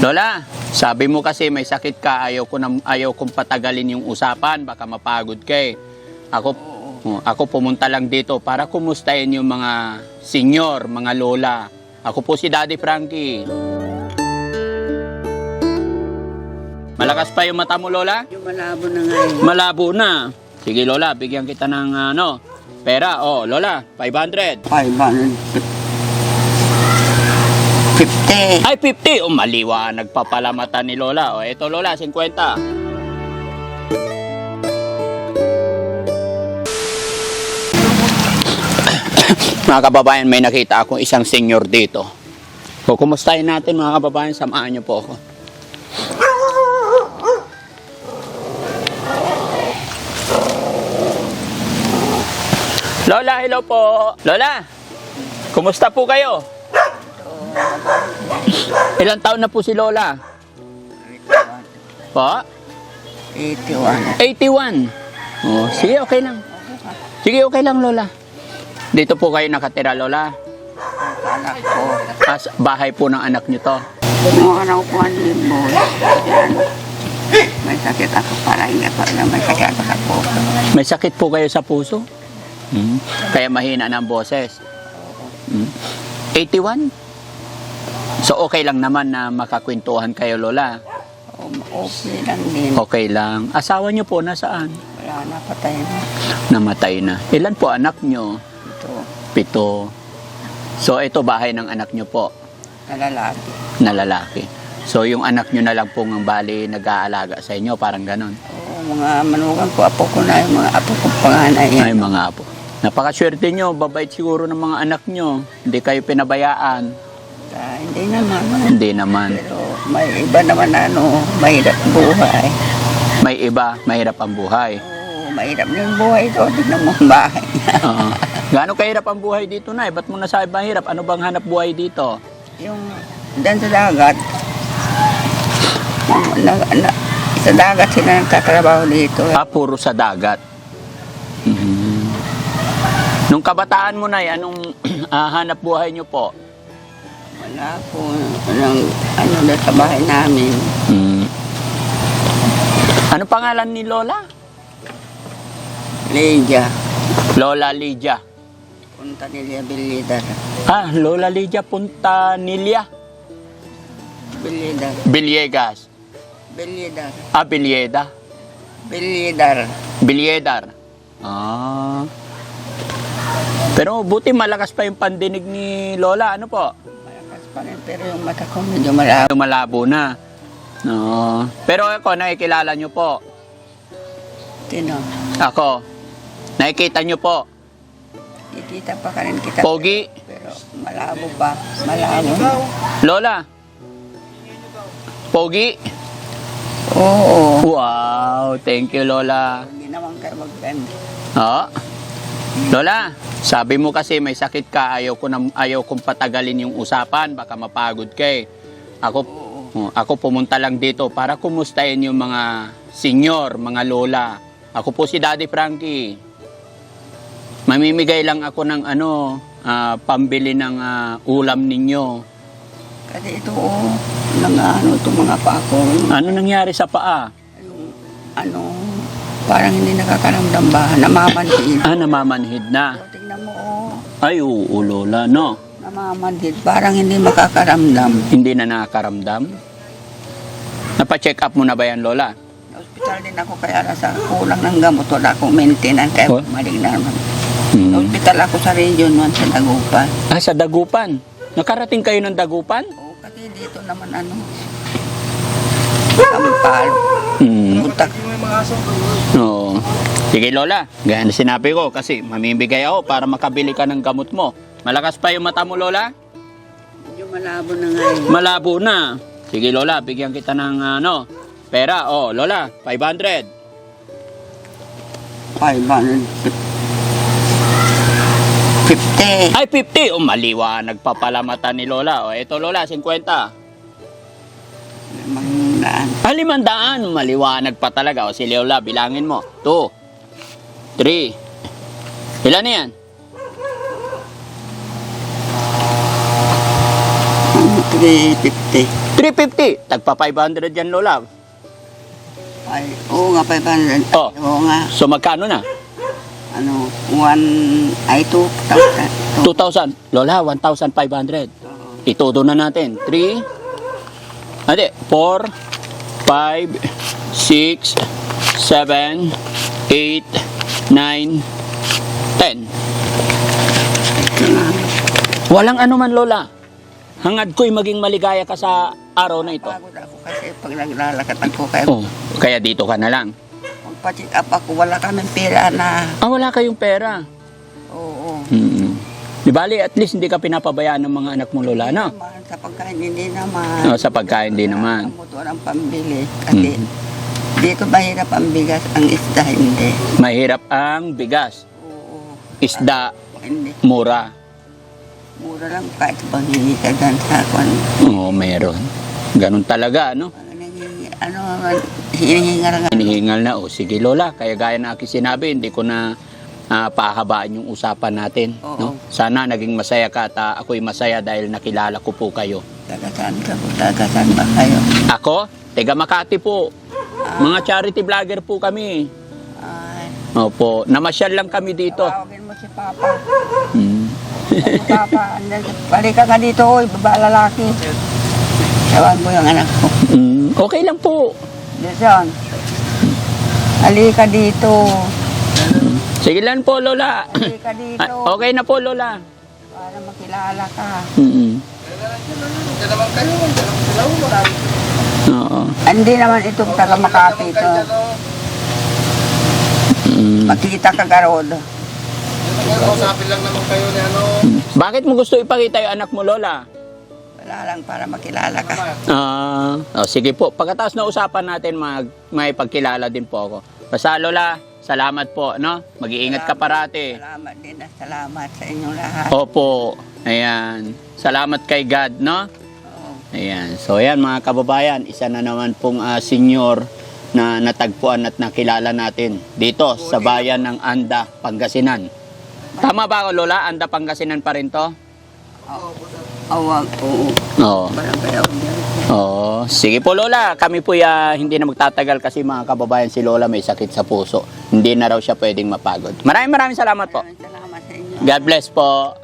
Lola, sabi mo kasi may sakit ka, ayaw ko na, ayaw kong patagalin yung usapan, baka mapagod ka eh. Ako, oh, ako pumunta lang dito para kumustahin yung mga senior, mga lola. Ako po si Daddy Frankie. Malakas pa yung mata mo, Lola? Yung malabo na ngayon. Malabo na. Sige, Lola, bigyan kita ng ano, pera. Oh, Lola, 500. 550. Ay, 50. Oh, maliwanag pa ni Lola. Oh, ito, Lola, 50. mga kababayan, may nakita akong isang senior dito. So, kumustahin natin mga kababayan, samahan niyo po ako. Lola, hello po. Lola, kumusta po kayo? Ilang taon na po si Lola? Po? 81. 81. Oh, sige, okay lang. Sige, okay lang, Lola. Dito po kayo nakatira, Lola. Anak ko. As bahay po ng anak niyo to. Mga anak ko ang. Yan. May sakit ako para hindi pa na may sakit ako sa puso. May sakit po kayo sa puso? Hmm. Kaya mahina ng boses. Hmm. 81? So okay lang naman na makakwentuhan kayo, Lola. Um, Okay lang din. Okay lang. Asawa niyo po nasaan? Wala na patay na. Namatay na. Ilan po anak niyo? Ito. Pito. So ito bahay ng anak niyo po Nalalaki. na lalaki. So yung anak niyo na lang po ng bali nag-aalaga sa inyo, parang ganon. Oo, mga manugang ko, apo ko na yung mga apo kong panganay. Ay mga apo. Napakaswerte nyo, babait siguro ng mga anak nyo. Hindi kayo pinabayaan. Ah, hindi naman. Hindi naman. Pero may iba naman na ano, mahirap buhay. May iba, mahirap ang buhay. Oo, mahirap na yung buhay ito. Tignan mo ang bahay. Oo. Gaano kahirap ang buhay dito na? Ba't mo nasabi mahirap? Ano bang hanap buhay dito? yung dyan sa dagat, na, na, sa dagat sila nagtatrabaho dito. Ah, puro sa dagat. Mhm. Nung kabataan mo na, anong ah, hanap buhay nyo po? Wala po, anong, ano na sa bahay namin. Mm. Ano pangalan ni Lola? Lydia, Lola Lydia. punta ni Lia Bilidar. Ah, Lola Lydia Puntanilla Bilidar, Villegas. Bilidar, Ah, Bilyeda. Bilidar. Bilyedar. Ah. Pero buti malakas pa yung pandinig ni Lola. Ano po? Pa rin, pero yung mata ko medyo malabo. Malabo na. No. Pero ako, nakikilala nyo po. Tino, Ako. Nakikita nyo po. kikita pa ka rin kita. Pogi. Pero malabo pa, malabo. Lola. Pogi. Oo, Wow. Thank you, Lola. hindi naman kayo maganda. Oo. Lola, sabi mo kasi may sakit ka, ayaw ko na, ayaw kong patagalin yung usapan, baka mapagod ka eh. Ako, ako pumunta lang dito para kumustahin yung mga senior, mga lola. Ako po si Daddy Frankie. Mamimigay lang ako ng ano, ah, pambili ng ah, ulam ninyo. Kasi ito, oh, nang ano, itong mga pako, Ano nangyari sa paa? yung ano, parang hindi nakakaramdam ba, namamanhid. Ah, namamanhid na. Tingnan mo, oh, Ay, oo, lola, no? namamanhid, parang hindi makakaramdam. Hindi na nakakaramdam? Napa-check up mo na ba yan, lola? Hospital din ako kaya nasa kulang ng gamot, wala akong maintenance, kaya Oh? malig na naman. Hmm. Hospital ako sa region 1 sa Dagupan. Ah, sa Dagupan. Nakarating kayo ng Dagupan? Oo, kasi dito naman ano, Kampalo. Hmm. Butak. Sige, Lola. Gaya na sinabi ko kasi mamimigay ako para makabili ka ng gamot mo. Malakas pa yung mata mo, Lola? Medyo malabo na ngayon. Malabo na. Sige, Lola. Bigyan kita ng ano, pera. Oh, Lola, 500. 550. Ay, 50. Oh, maliwanag pa pala mata ni Lola. Oh, ito, Lola, 50. Limang daan. Ah, limandaan. Maliwanag pa talaga. O si Lola, bilangin mo. Two. Three. Ilan na yan? 350. 350. Tagpa 500 yan, Lola. Ay, oo nga, 500. Oh. Oo nga, So, magkano na? ano, 1, ay 2,000. 2,000. Lola, 1,500. Itudo na natin. 3, hindi, 4, 5, 6, 7, 8, 9, 10. Ito na. Walang anuman, Lola. Hangad ko'y maging maligaya ka sa araw na ito. Pagod ako kasi pag naglalakad ako kaya Oh, kaya dito ka na lang. magpa-check up ako, wala kaming pera na. Ah, wala kayong pera. Oo. Mm. Di bali, at least hindi ka pinapabayaan ng mga anak mo, Lola, no? Naman, sa pagkain hindi naman. Oh, sa pagkain din naman. Ang motor ang pambili. Kasi Mm. Dito mahirap ang bigas, ang isda hindi. Mahirap ang bigas. Oo. Isda, Hindi. mura. Mura lang kahit panghingi ka dyan sa kwan. Oo, meron. Ganun talaga, no? Pag nangingi, ano naman, hinihinga lang. Hinihingal na, o sige Lola, kaya gaya na aking sinabi, hindi ko na ah, pahabaan yung usapan natin. Oo. No? Sana naging masaya ka at ah, ako'y masaya dahil nakilala ko po kayo. Tagasaan ka po, tagasaan ba kayo? Ako, taga Makati po. Mga charity vlogger po kami. Ay, Opo, namasyal lang kami dito. tawagin mo si Papa. Hmm. Si Papa, balik ka ka dito, oy, baba lalaki. Tawag mo yung anak ko. Hmm, okay lang po. Listen, halika dito. Sige lang po, Lola. Halika dito. Ah, okay na po, Lola. Para makilala ka. Mm-mm. Oo. Hindi naman itong taga Makati ito. Mm. Makita ka garod. Kausapin lang naman kayo ni ano. Bakit mo gusto ipakita yung anak mo, Lola? Wala lang para makilala ka. Ah, oh, sige po. Pagkatapos na usapan natin, mag, may pagkilala din po ako. Basta, Lola, salamat po, no? Mag-iingat ka parati. Salamat din at salamat sa inyong lahat. Opo. Ayan. Salamat kay God, no? Ayan. So, ayan mga kababayan, isa na naman pong ah, senior na natagpuan at nakilala natin dito sa bayan ng Anda, Pangasinan. Tama ba ako, Lola? Anda, Pangasinan pa rin to? Awag, oo. Oo. Oo. Sige po, Lola. Kami po ya, hindi na magtatagal kasi mga kababayan si Lola may sakit sa puso. Hindi na raw siya pwedeng mapagod. Maraming maraming salamat po. Maraming Salamat sa inyo. God bless po.